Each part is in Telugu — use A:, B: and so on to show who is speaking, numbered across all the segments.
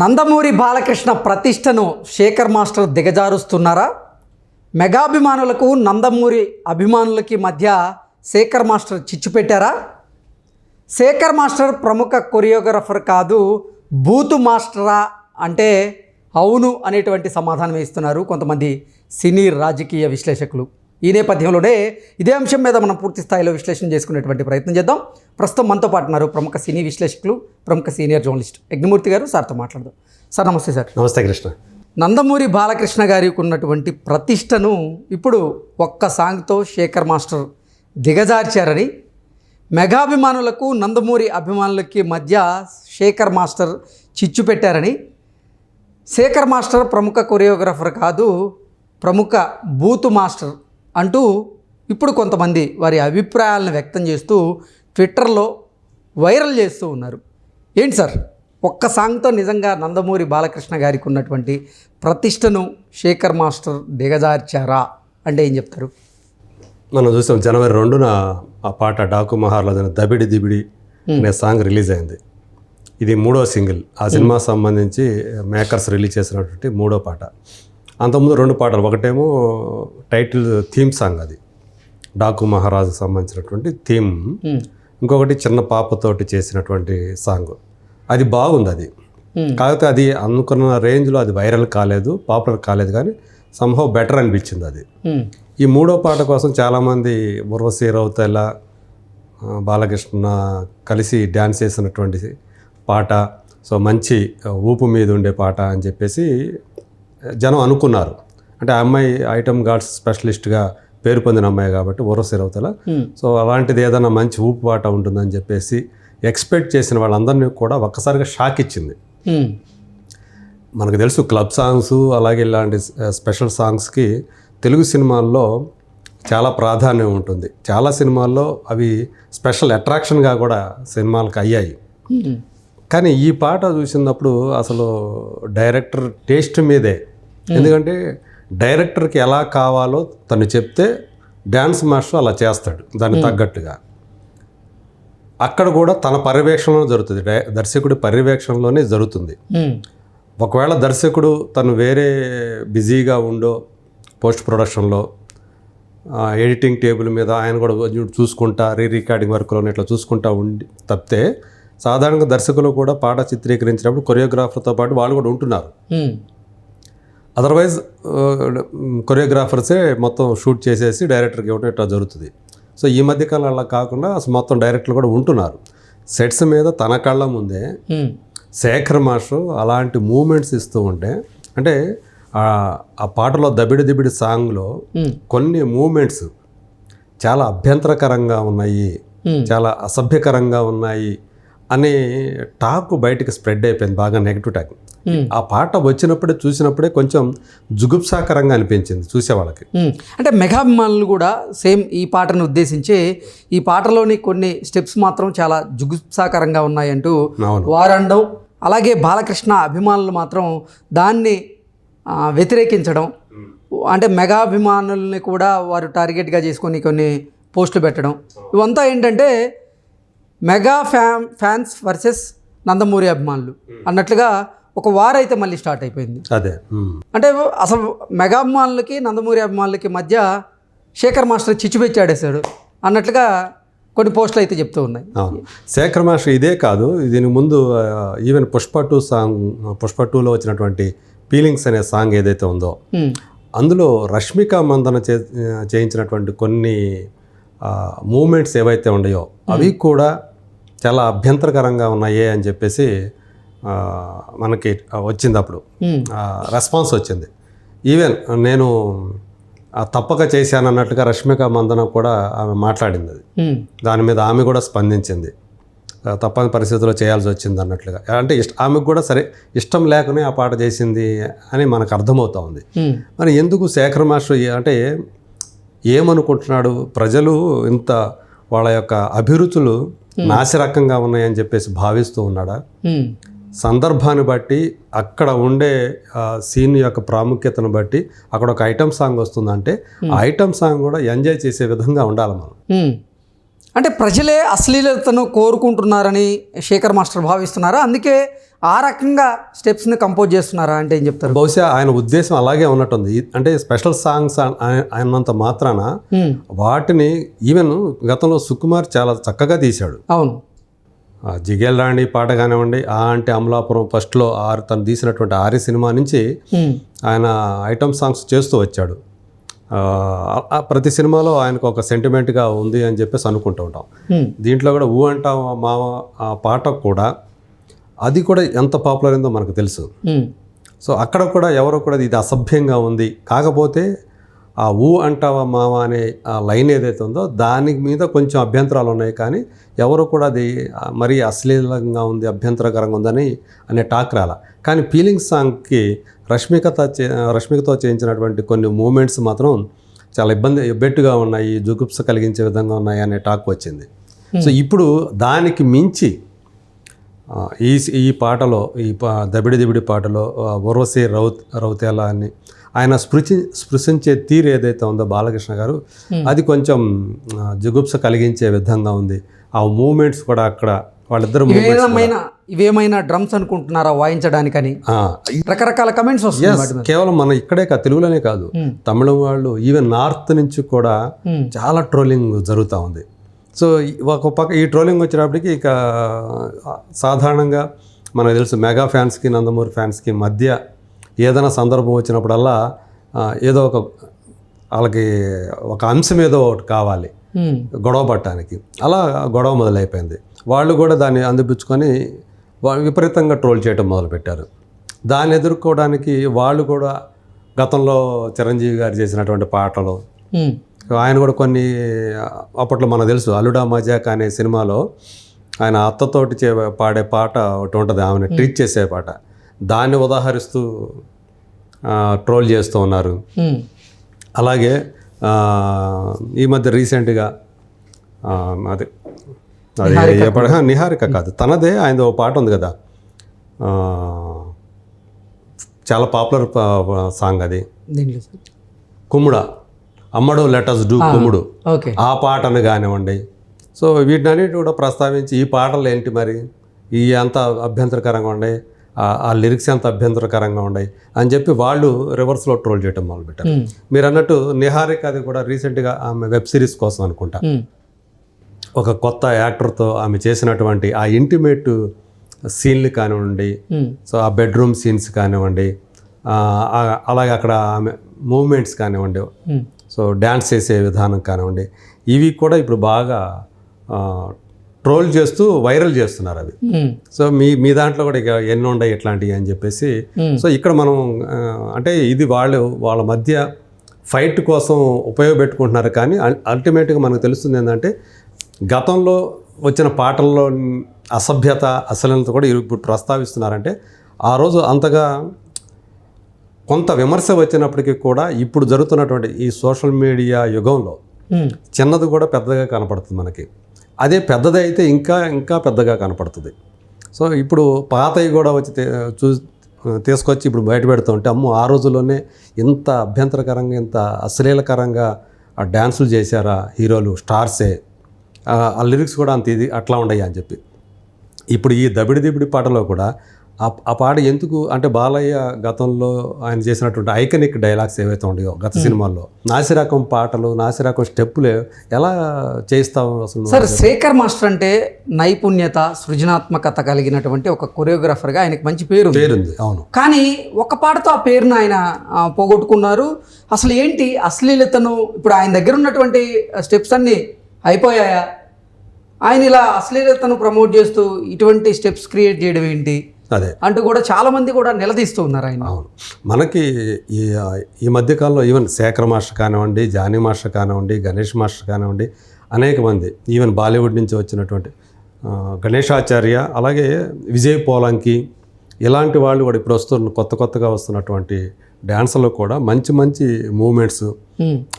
A: నందమూరి బాలకృష్ణ ప్రతిష్టను శేఖర్ మాస్టర్ దిగజారుస్తున్నారా? మెగాభిమానులకు నందమూరి అభిమానులకి మధ్య శేఖర్ మాస్టర్ చిచ్చు పెట్టారా? శేఖర్ మాస్టర్ ప్రముఖ కొరియోగ్రాఫర్ కాదు బూతు మాస్టరా అంటే అవును అనేటువంటి సమాధానం ఇస్తున్నారు కొంతమంది సినీ రాజకీయ విశ్లేషకులు. ఈ నేపథ్యంలోనే ఇదే అంశం మీద మనం పూర్తి స్థాయిలో విశ్లేషణ చేసుకునేటువంటి ప్రయత్నం చేద్దాం. ప్రస్తుతం మనతో పాటు ఉన్నారు ప్రముఖ సినీ విశ్లేషకులు ప్రముఖ సీనియర్ జర్నలిస్ట్ యజ్ఞమూర్తి గారు. సార్తో మాట్లాడదాం. సార్ నమస్తే సార్.
B: నమస్తే కృష్ణ.
A: నందమూరి బాలకృష్ణ గారికి ఉన్నటువంటి ప్రతిష్టను ఇప్పుడు ఒక్క సాంగ్తో శేఖర్ మాస్టర్ దిగజార్చారని మెగాభిమానులకు నందమూరి అభిమానులకి మధ్య శేఖర్ మాస్టర్ చిచ్చు పెట్టారని శేఖర్ మాస్టర్ ప్రముఖ కొరియోగ్రాఫర్ కాదు ప్రముఖ బూతు మాస్టర్ అంటూ ఇప్పుడు కొంతమంది వారి అభిప్రాయాలను వ్యక్తం చేస్తూ ట్విట్టర్లో వైరల్ చేస్తూ ఉన్నారు. ఏంటి సార్? ఒక్క సాంగ్తో నిజంగా నందమూరి బాలకృష్ణ గారికి ఉన్నటువంటి ప్రతిష్టను శేఖర్ మాస్టర్ దిగజార్చారా? అంటే ఏం చెప్తారు?
B: మనం చూసాం జనవరి రెండున ఆ పాట డాకు మహారాజు దబిడి దిబిడి అనే సాంగ్ రిలీజ్ అయింది. ఇది మూడో సింగిల్. ఆ సినిమా సంబంధించి మేకర్స్ రిలీజ్ చేసినటువంటి మూడో పాట. అంతకుముందు రెండు పాటలు. ఒకటేమో టైటిల్ థీమ్ సాంగ్ అది. డాకు మహారాజుకు సంబంధించినటువంటి థీమ్. ఇంకొకటి చిన్న పాపతోటి చేసినటువంటి సాంగ్. అది బాగుంది అది. కాకపోతే అది అనుకున్న రేంజ్లో అది వైరల్ కాలేదు పాపులర్ కాలేదు కానీ సంహవ్ బెటర్ అనిపించింది అది. ఈ మూడో పాట కోసం చాలామంది ఉర్వశీ రౌతెల బాలకృష్ణ కలిసి డ్యాన్స్ చేసినటువంటి పాట. సో మంచి ఊపు మీద ఉండే పాట అని చెప్పేసి జనం అనుకున్నారు అంటే ఆ అమ్మాయి ఐటమ్ గార్డ్స్ స్పెషలిస్ట్గా పేరు పొందిన అమ్మాయి కాబట్టి
A: హ్మ్.
B: సో అలాంటిది ఏదైనా మంచి ఊపు పాట ఉంటుందని చెప్పేసి ఎక్స్పెక్ట్ చేసిన వాళ్ళందరినీ కూడా ఒక్కసారిగా షాక్ ఇచ్చింది. మనకు తెలుసు క్లబ్ సాంగ్స్ అలాగే ఇలాంటి స్పెషల్ సాంగ్స్కి తెలుగు సినిమాల్లో చాలా ప్రాధాన్యం ఉంటుంది చాలా సినిమాల్లో అవి స్పెషల్ అట్రాక్షన్గా కూడా సినిమాలకు అయ్యాయి. కానీ ఈ పాట చూసినప్పుడు అసలు డైరెక్టర్ టేస్ట్ మీదే ఎందుకంటే డైరెక్టర్కి ఎలా కావాలో తను చెప్తే డ్యాన్స్ మాస్టర్ అలా చేస్తాడు దానికి తగ్గట్టుగా. అక్కడ కూడా తన పర్యవేక్షణలో జరుగుతుంది దర్శకుడి పర్యవేక్షణలోనే జరుగుతుంది.
A: హ్మ్.
B: ఒకవేళ దర్శకుడు తను వేరే బిజీగా ఉండో పోస్ట్ ప్రొడక్షన్లో ఎడిటింగ్ టేబుల్ మీద ఆయన కూడా చూసుకుంటా రీ రికార్డింగ్ వర్క్లో ఇట్లా చూసుకుంటా ఉండి తప్పితే సాధారణంగా దర్శకులు కూడా పాట చిత్రీకరించినప్పుడు కొరియోగ్రాఫర్తో పాటు వాళ్ళు కూడా ఉంటున్నారు. అదర్వైజ్ కొరియోగ్రాఫర్సే మొత్తం షూట్ చేసేసి డైరెక్టర్కి ఇవ్వడం ఇట్లా జరుగుతుంది సో ఈ మధ్యకాలం అలా కాకుండా అసలు మొత్తం డైరెక్టర్లు కూడా ఉంటున్నారు సెట్స్ మీద తన కళ్ళ ముందే
A: హ్మ్.
B: శేఖర్ మాస్టర్ అలాంటి మూమెంట్స్ ఇస్తూ ఉంటే అంటే ఆ- పాటలో దబిడి దిబిడి సాంగ్లో
A: హ్మ్.
B: కొన్ని మూమెంట్స్ చాలా అభ్యంతరకరంగా ఉన్నాయి
A: Hmm.
B: చాలా అసభ్యకరంగా ఉన్నాయి అనే టాక్ బయటికి స్ప్రెడ్ అయిపోయింది బాగా నెగిటివ్ టాక్. ఆ పాట వచ్చినప్పుడే చూసినప్పుడే కొంచెం జుగుప్సాకరంగా అనిపించింది చూసేవాళ్ళకి
A: మ్మ్. అంటే మెగాభిమానులు కూడా సేమ్ ఈ పాటను ఉద్దేశించి ఈ పాటలోని కొన్ని స్టెప్స్ మాత్రం చాలా జుగుప్సాకరంగా ఉన్నాయంటూ వారండం అలాగే బాలకృష్ణ అభిమానులు మాత్రం దాన్ని వ్యతిరేకించడం అంటే మెగాభిమానుల్ని కూడా వారు టార్గెట్గా చేసుకొని కొన్ని పోస్టులు పెట్టడం ఇవంతా ఏంటంటే mega fan fans versus Nandamuri అభిమానులు. అన్నట్లుగా ఒక వార్ అయితే మళ్ళీ స్టార్ట్ అయిపోయింది.
B: అదే.
A: అంటే అసలు మెగా అభిమానులకి నందమూరి అభిమానులకి మధ్య శేఖర్ మాస్టర్ చిచ్చుపెచ్చాడేశాడు అన్నట్లుగా కొన్ని పోస్టులు అయితే చెప్తూ ఉన్నాయి.
B: శేఖర్ మాస్టర్ ఇదే కాదు దీనికి ముందు even Pushpa two song Pushpa టూలో వచ్చినటువంటి ఫీలింగ్స్ అనే సాంగ్ ఏదైతే ఉందో. అందులో రష్మిక మందన చే చేయించినటువంటి కొన్ని మూమెంట్స్ ఏవైతే ఉన్నాయో అవి కూడా చాలా అభ్యంతరకరంగా ఉన్నాయే అని చెప్పేసి మనకి వచ్చింది అప్పుడు. రెస్పాన్స్ వచ్చింది. ఈవెన్ నేను తప్పక చేశాను అన్నట్టుగా రష్మిక మందన కూడా ఆమె మాట్లాడింది అది. దాని మీద ఆమె కూడా స్పందించింది. తప్పని పరిస్థితుల్లో చేయాల్సి వచ్చింది అన్నట్లుగా. అంటే ఇష్ట ఆమెకు కూడా సరే ఇష్టం లేకనే ఆ పాట చేసింది అని మనకు అర్థమవుతా ఉంది. మరి ఎందుకు శేఖర్ మాస్టర్ అంటే ఏమనుకుంటున్నాడు? ప్రజలు ఇంత వాళ్ళ యొక్క అభిరుచులు నాసిరకంగా ఉన్నాయని చెప్పేసి భావిస్తూ ఉన్నాడా. సందర్భాన్ని బట్టి అక్కడ ఉండే సీన్ యొక్క ప్రాముఖ్యతను బట్టి అక్కడ ఒక ఐటమ్ సాంగ్ వస్తుందంటే ఆ ఐటమ్ సాంగ్ కూడా ఎంజాయ్ చేసే విధంగా ఉండాలి మనం.
A: అంటే ప్రజలే అశ్లీలతను కోరుకుంటున్నారని శేఖర్ మాస్టర్ భావిస్తున్నారా? అందుకే ఆ రకంగా స్టెప్స్ని కంపోజ్ చేస్తున్నారా అంటే ఏం చెప్తారు?
B: బహుశా ఆయన ఉద్దేశం అలాగే ఉన్నట్టుంది. అంటే స్పెషల్ సాంగ్స్ అన్- అన్- అన్నంత మాత్రాన వాటిని ఈవెన్ గతంలో సుకుమార్ చాలా చక్కగా తీశాడు.
A: అవును.
B: ఆ జిగేల్ రాణి పాట కానివ్వండి ఆ అంటే అమలాపురం ఫస్ట్లో ఆరు తను తీసినటువంటి ఆరి సినిమా నుంచి ఆయన ఐటమ్ సాంగ్స్ చేస్తూ వచ్చాడు. ప్రతి సినిమాలో ఆయనకు ఒక సెంటిమెంట్గా ఉంది అని చెప్పేసి అనుకుంటూ ఉంటాం. దీంట్లో కూడా ఊ అంటావా మావ ఆ పాట కూడా అది కూడా ఎంత పాపులర్ అయిందో మనకు తెలుసు. సో అక్కడ కూడా ఎవరో కూడా ఇది అసభ్యంగా ఉంది. కాకపోతే ఆ ఊ అంటావా మావ అనే ఆ లైన్ ఏదైతే ఉందో దాని మీద కొంచెం అభ్యంతరాలు ఉన్నాయి. కానీ ఎవరు కూడా అది మరీ అశ్లీలంగా ఉంది అభ్యంతరకరంగా ఉందని అనే టాక్ రాల. కానీ ఫీలింగ్ సాంగ్కి రష్మికతో చే రష్మికతో చేయించినటువంటి కొన్ని మూమెంట్స్ మాత్రం చాలా ఇబ్బంది ఎబ్బెట్టుగా ఉన్నాయి జుగుప్స కలిగించే విధంగా ఉన్నాయి అనే టాక్ వచ్చింది. సో ఇప్పుడు దానికి మించి ఈ ఈ పాటలో ఈ పా దబిడి దిబిడి పాటలో ఉర్వశి రౌత్ రౌతేల అని ఆయన స్పృశి స్పృశించే తీరు ఏదైతే ఉందో బాలకృష్ణ గారు అది కొంచెం జుగుప్స కలిగించే విధంగా ఉంది. ఆ మూమెంట్స్ కూడా అక్కడ వాళ్ళిద్దరు
A: ఇవేమైనా ఇవేమైనా డ్రమ్స్ అనుకుంటున్నారా వాయించడానికని? రకరకాల కమెంట్స్ మీద.
B: కేవలం మన ఇక్కడే కాదు తెలుగులోనే కాదు. తమిళం వాళ్ళు ఈవెన్ నార్త్ నుంచి కూడా. చాలా ట్రోలింగ్ జరుగుతూ ఉంది. సో ఒక పక్క ఈ ట్రోలింగ్ వచ్చినప్పటికీ ఇక సాధారణంగా మనకు తెలుసు మెగా ఫ్యాన్స్కి నందమూరి ఫ్యాన్స్కి మధ్య ఏదైనా సందర్భం వచ్చినప్పుడల్లా ఏదో ఒక వాళ్ళకి ఒక అంశం ఏదో ఒకటి కావాలి. గొడవ పట్టడానికి. అలా గొడవ మొదలైపోయింది. వాళ్ళు కూడా దాన్ని అందిపుచ్చుకొని వా- విపరీతంగా ట్రోల్ చేయడం మొదలుపెట్టారు. దాన్ని ఎదుర్కోవడానికి వాళ్ళు కూడా గతంలో చిరంజీవి గారు చేసినటువంటి పాటలు ఆయన కూడా కొన్ని అప్పట్లో మనకు తెలుసు అల్లుడా మజాక్ అనే సినిమాలో ఆయన అత్తతోటి చే పాడే పాట ఒకటి ఉంటుంది ఆమెను ట్రీట్ చేసే పాట. దాన్ని ఉదాహరిస్తూ ట్రోల్ చేస్తూ ఉన్నారు. అలాగే ఈ మధ్య రీసెంట్గా అదే అది ఆ, నిహారిక కాదు. తనదే ఆయన ఒక పాట ఉంది కదా. చాలా పాపులర్ సాంగ్ అది. కుమ్ముడ. అమ్మడు లెటస్ డూ కుమ్ముడు.
A: ఓకే.
B: ఆ పాటను కానివ్వండి. సో వీటినన్నిటి కూడా ప్రస్తావించి ఈ పాటలు ఏంటి మరి? ఈ ఎంత అభ్యంతరకరంగా ఉన్నాయి ఆ- లిరిక్స్ ఎంత అభ్యంతరకరంగా ఉన్నాయి అని చెప్పి వాళ్ళు రివర్స్లో ట్రోల్ చేయడం మొదలుపెట్టారు. మీరు అన్నట్టు నిహారిక అది కూడా రీసెంట్గా ఆమె వెబ్ సిరీస్ కోసం అనుకుంటా. ఒక కొత్త యాక్టర్తో ఆమె చేసినటువంటి ఆ ఇంటిమేట్ సీన్లు కానివ్వండి సో ఆ బెడ్రూమ్ సీన్స్ కానివ్వండి అలాగే అక్కడ ఆమె మూమెంట్స్ కానివ్వండి సో డ్యాన్స్ చేసే విధానం కానివ్వండి ఇవి కూడా ఇప్పుడు బాగా ట్రోల్ చేస్తూ వైరల్ చేస్తున్నారు అవి సో మీ మీ దాంట్లో కూడా ఇక ఎన్ని ఉన్నాయి ఇట్లాంటివి అని చెప్పేసి. సో ఇక్కడ మనం అంటే ఇది వాళ్ళు వాళ్ళ మధ్య ఫైట్ కోసం ఉపయోగపెట్టుకుంటున్నారు కానీ అల్- అల్టిమేట్గా మనకు తెలుస్తుంది ఏంటంటే గతంలో వచ్చిన పాటల్లో అసభ్యత అసలనత కూడా ఇప్పుడు ప్రస్తావిస్తున్నారంటే ఆ రోజు అంతగా కొంత విమర్శ వచ్చినప్పటికీ కూడా ఇప్పుడు జరుగుతున్నటువంటి ఈ సోషల్ మీడియా యుగంలో చిన్నది కూడా పెద్దగా కనపడుతుంది మనకి. అదే పెద్దది అయితే ఇంకా ఇంకా పెద్దగా కనపడుతుంది. సో ఇప్పుడు పాతవి కూడా వచ్చి చూ తీసుకొచ్చి ఇప్పుడు బయట పెడుతూ ఉంటే అమ్మో ఆ రోజుల్లోనే ఇంత అభ్యంతరకరంగా ఇంత అశ్లీలకరంగా ఆ డ్యాన్సులు చేశారా హీరోలు స్టార్సే. ఆ ఆ లిరిక్స్ కూడా అంత ఇది అట్లా ఉండయి అని చెప్పి. ఇప్పుడు ఈ దబిడి దిబిడి పాటలో కూడా ఆ పాట ఎందుకు అంటే బాలయ్య గతంలో ఆయన చేసినటువంటి ఐకనిక్ డైలాగ్స్ ఏవైతే ఉన్నాయో గత సినిమాల్లో నాసిరకం పాటలు నాసిరకం స్టెప్పులు ఎలా చేస్తావు అసలు?
A: సార్ శేఖర్ మాస్టర్ అంటే నైపుణ్యత సృజనాత్మకత కలిగినటువంటి ఒక కొరియోగ్రాఫర్గా ఆయనకి మంచి పేరు.
B: పేరుంది అవును.
A: కానీ ఒక పాటతో ఆ పేరును ఆయన పోగొట్టుకున్నారు. అసలు ఏంటి అశ్లీలతను? ఇప్పుడు ఆయన దగ్గర ఉన్నటువంటి స్టెప్స్ అన్నీ అయిపోయాయా? ఆయన ఇలా అశ్లీలతను ప్రమోట్ చేస్తూ ఇటువంటి స్టెప్స్ క్రియేట్ చేయడం ఏంటి?
B: అదే.
A: అంటూ కూడా చాలా మంది కూడా నిలదీస్తూ ఉన్నారు ఆయన.
B: అవును. మనకి ఈ ఈ మధ్యకాలంలో ఈవెన్ శేఖర్ మాస్టర్ కానివ్వండి జానీ మాస్టర్ కానివ్వండి గణేష్ మాస్టర్ కానివ్వండి అనేక మంది ఈవెన్ బాలీవుడ్ నుంచి వచ్చినటువంటి గణేశాచార్య అలాగే విజయ్ పోలంకి ఇలాంటి వాళ్ళు కూడా ఇప్పుడు వస్తున్న కొత్త కొత్తగా వస్తున్నటువంటి డ్యాన్స్లో కూడా మంచి మంచి మూమెంట్స్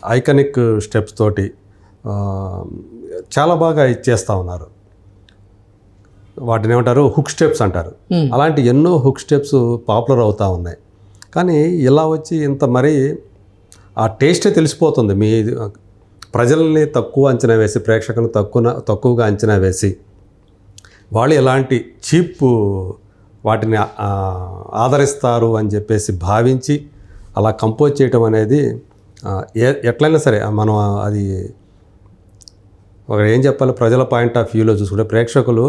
B: ఐకనిక్ స్టెప్స్ తోటి చాలా బాగా ఇచ్చేస్తూ ఉన్నారు. వాటిని ఏమంటారు? హుక్ స్టెప్స్ అంటారు. అలాంటి ఎన్నో హుక్ స్టెప్స్ పాపులర్ అవుతూ ఉన్నాయి. కానీ ఇలా వచ్చి ఇంత మరీ ఆ టేస్టే తెలిసిపోతుంది. మీ ప్రజల్ని తక్కువ అంచనా వేసి ప్రేక్షకులను తక్కువ తక్కువగా అంచనా వేసి వాళ్ళు ఎలాంటి చీప్ వాటిని ఆదరిస్తారు అని చెప్పేసి భావించి అలా కంపోజ్ చేయటం అనేది ఎట్లయినా సరే మనం అది ఒక ఏం చెప్పాలి? ప్రజల పాయింట్ ఆఫ్ వ్యూలో చూసుకుంటే ప్రేక్షకులు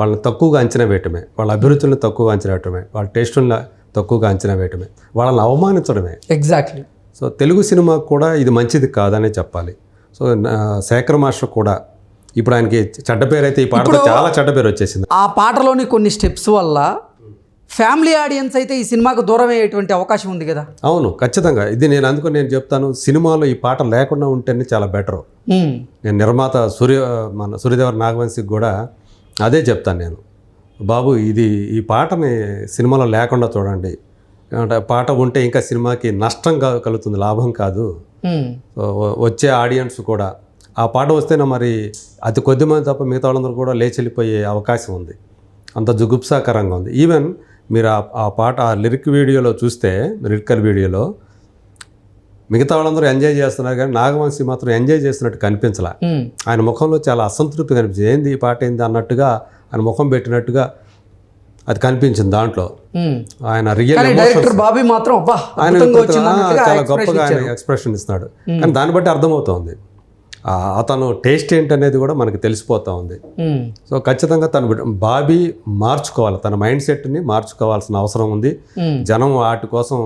B: వాళ్ళని తక్కువగా అంచనా వేయటమే వాళ్ళ అభిరుచులను తక్కువగా అంచనా వేయటమే వాళ్ళ టేస్టులను తక్కువగా అంచనా వేయటమే వాళ్ళని అవమానించడమే.
A: ఎగ్జాక్ట్లీ
B: సో తెలుగు సినిమాకు కూడా ఇది మంచిది కాదనే చెప్పాలి. సో శేఖర్ మాస్టర్ కూడా ఇప్పుడు ఆయనకి చెడ్డ పేరు అయితే ఈ పాటతో చాలా చెడ్డ పేరు వచ్చేసింది.
A: ఆ పాటలోని కొన్ని స్టెప్స్ వల్ల ఫ్యామిలీ ఆడియన్స్ అయితే ఈ సినిమాకు దూరం అయ్యేటువంటి అవకాశం ఉంది కదా?
B: అవును ఖచ్చితంగా. ఇది నేను అందుకు నేను చెప్తాను సినిమాలో ఈ పాట లేకుండా ఉంటేనే చాలా బెటర్. నేను నిర్మాత సూర్య మన సూర్యదేవర నాగవంశికి కూడా అదే చెప్తాను నేను. బాబు ఇది ఈ పాటని సినిమాలో లేకుండా చూడండి. అంటే పాట ఉంటే ఇంకా సినిమాకి నష్టం కలుగుతుంది లాభం కాదు. వచ్చే ఆడియన్స్ కూడా ఆ పాట వస్తేనే మరి అతి కొద్ది మంది తప్ప మిగతా వాళ్ళందరూ కూడా లేచి వెళ్ళిపోయే అవకాశం ఉంది. అంత జుగుప్సాకరంగా ఉంది. ఈవెన్ మీరు ఆ ఆ పాట ఆ లిరిక్ వీడియోలో చూస్తే లిరికల్ వీడియోలో మిగతా వాళ్ళందరూ ఎంజాయ్ చేస్తున్నారు కానీ నాగవంశి మాత్రం ఎంజాయ్ చేస్తున్నట్టు కనిపించలే. ఆయన ముఖంలో చాలా అసంతృప్తి కనిపించింది. ఏంది ఈ పాట ఏంది అన్నట్టుగా ఆయన ముఖం పెట్టినట్టుగా అది కనిపించింది దాంట్లో. ఆయన రియల్
A: బాబీ మాత్రం
B: ఆయన చాలా గొప్పగా ఆయన. ఎక్స్ప్రెషన్ ఇస్తున్నాడు. కానీ దాన్ని బట్టి అర్థమవుతోంది. అతను టేస్ట్ ఏంటనేది కూడా మనకి తెలిసిపోతా ఉంది. సో ఖచ్చితంగా తను బాబీ మార్చుకోవాలి. తన మైండ్ సెట్ని మార్చుకోవాల్సిన అవసరం ఉంది. జనం వాటి కోసం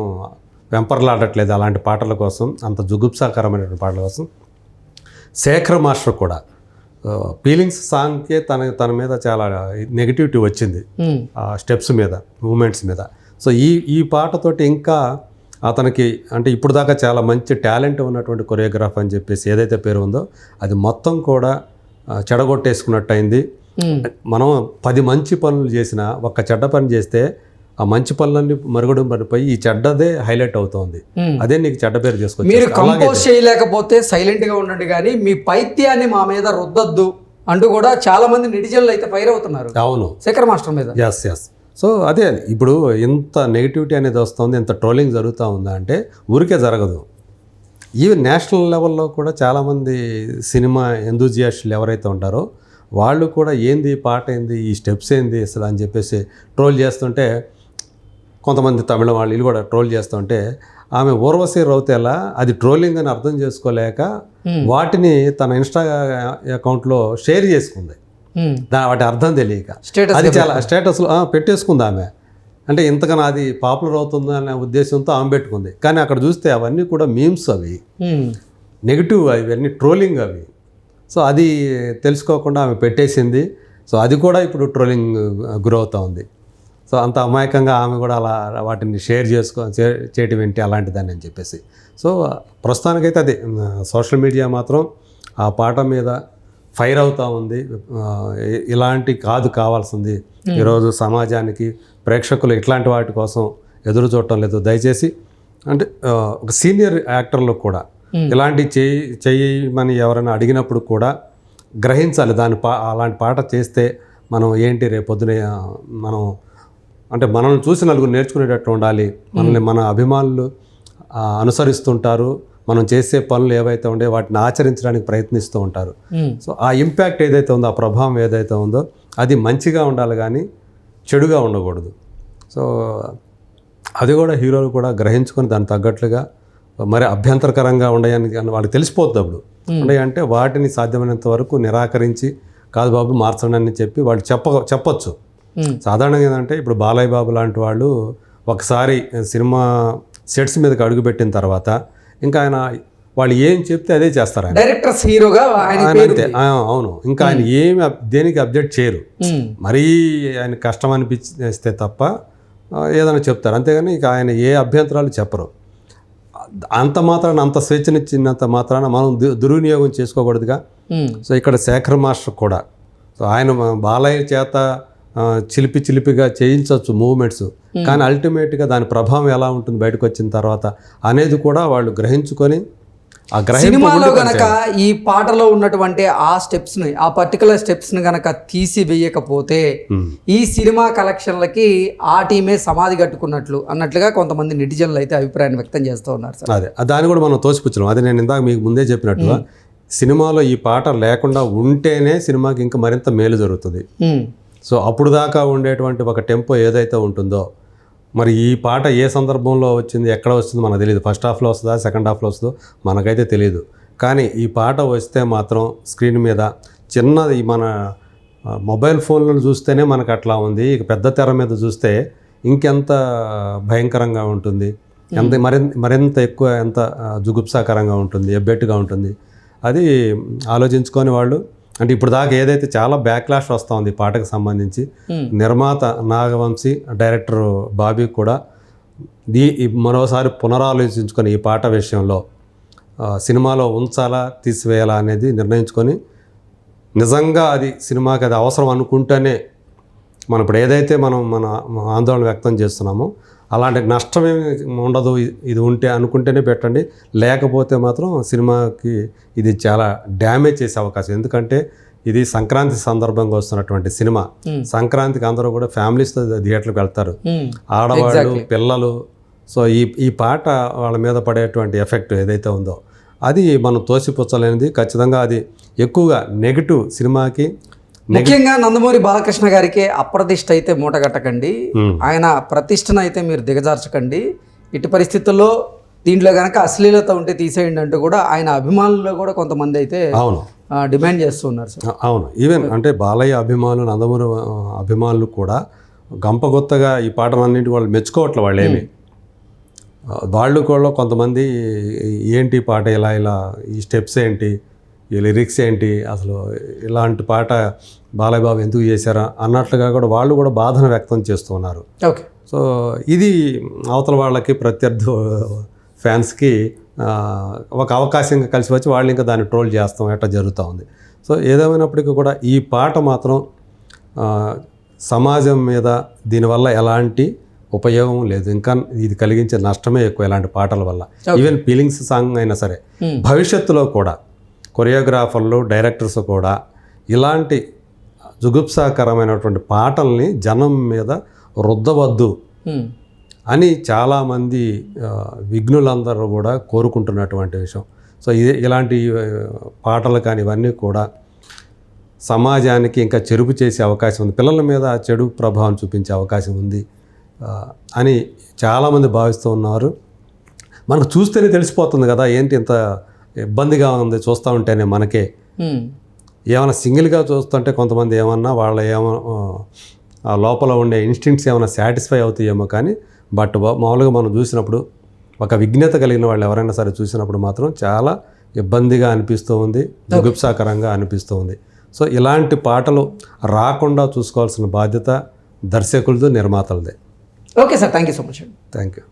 B: వెంపర్లాడట్లేదు అలాంటి పాటల కోసం అంత జుగుప్సాకరమైనటువంటి పాటల కోసం. శేఖర్ మాస్టర్ కూడా ఫీలింగ్స్ సాంగ్కే తన తన మీద చాలా నెగిటివిటీ వచ్చింది. స్టెప్స్ మీద మూమెంట్స్ మీద. సో ఈ ఈ పాటతోటి ఇంకా అతనికి అంటే ఇప్పుడు దాకా చాలా మంచి టాలెంట్ ఉన్నటువంటి కొరియోగ్రాఫ్ అని చెప్పేసి ఏదైతే పేరు ఉందో అది మొత్తం కూడా చెడగొట్టేసుకున్నట్టు అయింది. మనం పది మంచి పనులు చేసినా ఒక్క చెడ్డ పని చేస్తే ఆ మంచి పనులన్నీ మరుగుడు పడిపోయి ఈ చెడ్డదే హైలైట్ అవుతోంది. అదే నీకు చెడ్డ పేరు
A: మీరు
B: చేసుకొచ్చి
A: కంపోజ్ చేయలేకపోతే సైలెంట్గా ఉండండి కానీ మీ పైత్యాన్ని మా మీద రుద్దద్దు అంటూ కూడా చాలా మంది నెటిజన్లు అయితే ఫైర్ అవుతున్నారు.
B: అవును.
A: శేఖర్ మాస్టర్ మీద.
B: ఎస్ ఎస్ సో అదే ఇప్పుడు ఇంత నెగిటివిటీ అనేది వస్తుంది ఇంత ట్రోలింగ్ జరుగుతూ ఉందా అంటే ఊరికే జరగదు. ఈవెన్ నేషనల్ లెవెల్లో కూడా చాలామంది సినిమా ఎంతూజియాస్టులు ఎవరైతే ఉంటారో వాళ్ళు కూడా ఏంది పాట ఏంది ఈ స్టెప్స్ ఏంది అసలు అని చెప్పేసి ట్రోల్ చేస్తుంటే కొంతమంది తమిళ వాళ్ళు వీళ్ళు కూడా ట్రోల్ చేస్తుంటే ఆమె ఊర్వశి రౌతేల అది ట్రోలింగ్ అని అర్థం చేసుకోలేక వాటిని తన ఇన్స్టా అకౌంట్లో షేర్ చేసుకుంది.
A: ఉమ్,
B: దా- వాటి అర్థం తెలియక. అది చాలా స్టేటస్లో పెట్టేసుకుంది ఆమె. అంటే ఇంతకన్నా అది పాపులర్ అవుతుంది అనే ఉద్దేశంతో ఆమె పెట్టుకుంది. కానీ అక్కడ చూస్తే అవన్నీ కూడా మీమ్స్ అవి.
A: ఉమ్,
B: నెగిటివ్ అవన్నీ ట్రోలింగ్ అవి. సో అది తెలుసుకోకుండా ఆమె పెట్టేసింది. సో అది కూడా ఇప్పుడు ట్రోలింగ్ గురవుతూ ఉంది. సో అంత అమాయకంగా ఆమె కూడా అలా వాటిని షేర్ చేసుకో చేయటం ఏంటి అలాంటిదని అని చెప్పేసి. సో ప్రస్తుతానికైతే అది సోషల్ మీడియా మాత్రం ఆ పాట మీద ఫైర్ అవుతూ ఉంది. ఇలాంటి కాదు కావాల్సింది. ఈరోజు సమాజానికి ప్రేక్షకులు ఇట్లాంటి వాటి కోసం ఎదురు చూడటం లేదు. దయచేసి అంటే ఒక సీనియర్ యాక్టర్లు కూడా ఇలాంటి చేయి చేయమని ఎవరైనా అడిగినప్పుడు కూడా గ్రహించాలి. దాని పా అలాంటి పాట చేస్తే మనం ఏంటి రేపొద్దున మనం అంటే మనల్ని చూసి నలుగురు నేర్చుకునేటట్టు ఉండాలి. మనల్ని మన అభిమానులు అనుసరిస్తుంటారు. మనం చేసే పనులు ఏవైతే ఉండే వాటిని ఆచరించడానికి ప్రయత్నిస్తూ ఉంటారు. సో ఆ ఇంపాక్ట్ ఏదైతే ఉందో ఆ ప్రభావం ఏదైతే ఉందో అది మంచిగా ఉండాలి కానీ చెడుగా ఉండకూడదు. సో అది కూడా హీరోలు కూడా గ్రహించుకొని దానికి తగ్గట్లుగా మరి అభ్యంతరకరంగా ఉండయని కానీ వాళ్ళకి తెలిసిపోతుంది అప్పుడు. ఉండయి అంటే వాటిని సాధ్యమైనంత వరకు నిరాకరించి కాదు బాబు మార్చండి అని చెప్పి వాళ్ళు చెప్ప చెప్పొచ్చు. సాధారణంగా ఏంటంటే ఇప్పుడు బాలయ్య బాబు లాంటి వాళ్ళు ఒకసారి సినిమా సెట్స్ మీదకి అడుగుపెట్టిన తర్వాత ఇంకా ఆయన వాళ్ళు ఏం చెప్తే అదే చేస్తారు ఆయన.
A: డైరెక్టర్స్ హీరోగా
B: అంతే. అవును. ఇంకా ఆయన ఏమి దేనికి అబ్జెక్ట్ చేయరు. మరీ ఆయన కష్టం అనిపిస్తే తప్ప ఏదైనా చెప్తారు. అంతేగాని ఇక ఆయన ఏ అభ్యంతరాలు చెప్పరు. అంత మాత్రాన అంత స్వేచ్ఛనిచ్చినంత మాత్రాన మనం దుర్వినియోగం చేసుకోకూడదుగా. సో ఇక్కడ శేఖర్ మాస్టర్ కూడా. సో ఆయన బాలయ్య చేత చిలిపి చిలిపిగా చేయించవచ్చు మూవ్మెంట్స్ కానీ అల్టిమేట్గా దాని ప్రభావం ఎలా ఉంటుంది బయటకు వచ్చిన తర్వాత అనేది కూడా వాళ్ళు గ్రహించుకొని ఆ
A: సినిమాలో గనక ఈ పాటలో ఉన్నటువంటి ఆ స్టెప్స్ని ఆ పర్టికులర్ స్టెప్స్ని గనక తీసి వేయకపోతే
B: ఉమ్.
A: ఈ సినిమా కలెక్షన్లకి ఆ టీమే సమాధి కట్టుకున్నట్లు అన్నట్లుగా కొంతమంది నెటిజన్లు అయితే అభిప్రాయాన్ని వ్యక్తం చేస్తూ ఉన్నారు సార్.
B: అదే దాన్ని కూడా మనం తోసిపుచ్చడం అది నేను ఇందాక మీకు ముందే చెప్పినట్టుగా సినిమాలో ఈ పాట లేకుండా ఉంటేనే సినిమాకి ఇంకా మరింత మేలు జరుగుతుంది. సో అప్పుడు దాకా ఉండేటువంటి ఒక టెంపో ఏదైతే ఉంటుందో మరి ఈ పాట ఏ సందర్భంలో వచ్చింది ఎక్కడ వస్తుందో మనకు తెలియదు ఫస్ట్ హాఫ్లో వస్తుందా సెకండ్ హాఫ్లో వస్తుందో మనకైతే తెలియదు కానీ ఈ పాట వస్తే మాత్రం స్క్రీన్ మీద చిన్నది మన మొబైల్ ఫోన్లను చూస్తేనే మనకు అట్లా ఉంది. ఇక పెద్ద తెర మీద చూస్తే ఇంకెంత భయంకరంగా ఉంటుంది. ఎంత మరింత మరింత ఎక్కువ ఎంత జుగుప్సాకరంగా ఉంటుంది ఎబ్బెట్టుగా ఉంటుంది. అది ఆలోచించుకొని వాళ్ళు అంటే ఇప్పుడు దాకా ఏదైతే చాలా బ్యాక్లాష్ వస్తూ ఉంది పాటకు సంబంధించి నిర్మాత నాగవంశీ డైరెక్టర్ బాబీ కూడా దీ మరోసారి పునరాలోచించుకొని ఈ పాట విషయంలో సినిమాలో ఉంచాలా తీసివేయాలా అనేది నిర్ణయించుకొని నిజంగా అది సినిమాకి అది అవసరం అనుకుంటేనే మనం ఇప్పుడు ఏదైతే మన మన ఆందోళన వ్యక్తం చేస్తున్నామో అలాంటి నష్టమేమి ఉండదు. ఇది ఉంటే అనుకుంటేనే పెట్టండి. లేకపోతే మాత్రం సినిమాకి ఇది చాలా డ్యామేజ్ చేసే అవకాశం. ఎందుకంటే ఇది సంక్రాంతి సందర్భంగా వస్తున్నటువంటి సినిమా. సంక్రాంతికి అందరూ కూడా ఫ్యామిలీస్తో థియేటర్కి వెళ్తారు. ఆడవాళ్ళు పిల్లలు. సో ఈ ఈ పాట వాళ్ళ మీద పడేటువంటి ఎఫెక్ట్ ఏదైతే ఉందో అది మనం తోసిపుచ్చలేనిది. ఖచ్చితంగా అది ఎక్కువగా నెగిటివ్ సినిమాకి
A: ముఖ్యంగా నందమూరి బాలకృష్ణ గారికి అప్రతిష్ట అయితే మూటగట్టకండి. ఆయన ప్రతిష్టను అయితే మీరు దిగజార్చకండి. ఇటు పరిస్థితుల్లో దీంట్లో కనుక అశ్లీలత ఉంటే తీసేయండి అంటూ కూడా ఆయన అభిమానుల్లో కూడా కొంతమంది అయితే
B: అవును.
A: డిమాండ్ చేస్తూ ఉన్నారు సార్.
B: అవును. ఈవెన్ అంటే బాలయ్య అభిమానులు నందమూరి అభిమానులు కూడా గంపగొత్తగా ఈ పాటలన్నింటి వాళ్ళు మెచ్చుకోవట్లే వాళ్ళు ఏమి వాళ్ళు కూడా కొంతమంది ఏంటి పాట ఇలా ఇలా ఈ స్టెప్స్ ఏంటి? ఈ లిరిక్స్ ఏంటి? అసలు ఇలాంటి పాట బాలయ్య బాబు ఎందుకు చేశారా? అన్నట్లుగా కూడా వాళ్ళు కూడా బాధను వ్యక్తం చేస్తున్నారు
A: ఓకే.
B: సో ఇది అవతల వాళ్ళకి ప్రత్యర్థి ఫ్యాన్స్కి ఒక అవకాశంగా కలిసి వచ్చి వాళ్ళు ఇంకా దాన్ని ట్రోల్ చేస్తాం ఎట్లా జరుగుతూ ఉంది. సో ఏదేమైనప్పటికీ కూడా ఈ పాట మాత్రం సమాజం మీద దీనివల్ల ఎలాంటి ఉపయోగం లేదు. ఇంకా ఇది కలిగించే నష్టమే ఎక్కువ ఇలాంటి పాటల వల్ల. ఈవెన్ ఫీలింగ్స్ సాంగ్ అయినా సరే. భవిష్యత్తులో కూడా కొరియోగ్రాఫర్లు డైరెక్టర్స్ కూడా ఇలాంటి జుగుప్సాకరమైనటువంటి పాటల్ని జనం మీద రుద్దవద్దు. అని చాలామంది విఘ్నులందరూ కూడా కోరుకుంటున్నటువంటి విషయం. సో ఇది ఇలాంటి పాటలు కానీ ఇవన్నీ కూడా సమాజానికి ఇంకా చెరుపు చేసే అవకాశం ఉంది. పిల్లల మీద చెడు ప్రభావం చూపించే అవకాశం ఉంది అని చాలామంది భావిస్తూ ఉన్నారు. మనకు చూస్తేనే తెలిసిపోతుంది కదా ఏంటి ఇంత ఇబ్బందిగా ఉంది చూస్తూ ఉంటేనే మనకే. ఏమైనా సింగిల్గా చూస్తుంటే కొంతమంది ఏమన్నా వాళ్ళ ఏమో ఆ లోపల ఉండే ఇన్స్టింక్ట్స్ ఏమైనా సాటిస్ఫై అవుతాయేమో కానీ బట్ మామూలుగా మనం చూసినప్పుడు ఒక విఘ్నత కలిగిన వాళ్ళు ఎవరైనా సరే చూసినప్పుడు మాత్రం చాలా ఇబ్బందిగా అనిపిస్తూ ఉంది జుగుప్సాకరంగా అనిపిస్తూ ఉంది. సో ఇలాంటి పాటలు రాకుండా చూసుకోవాల్సిన బాధ్యత దర్శకులది నిర్మాతలదే.
A: Okay sir thank you so much అండి.
B: Thank you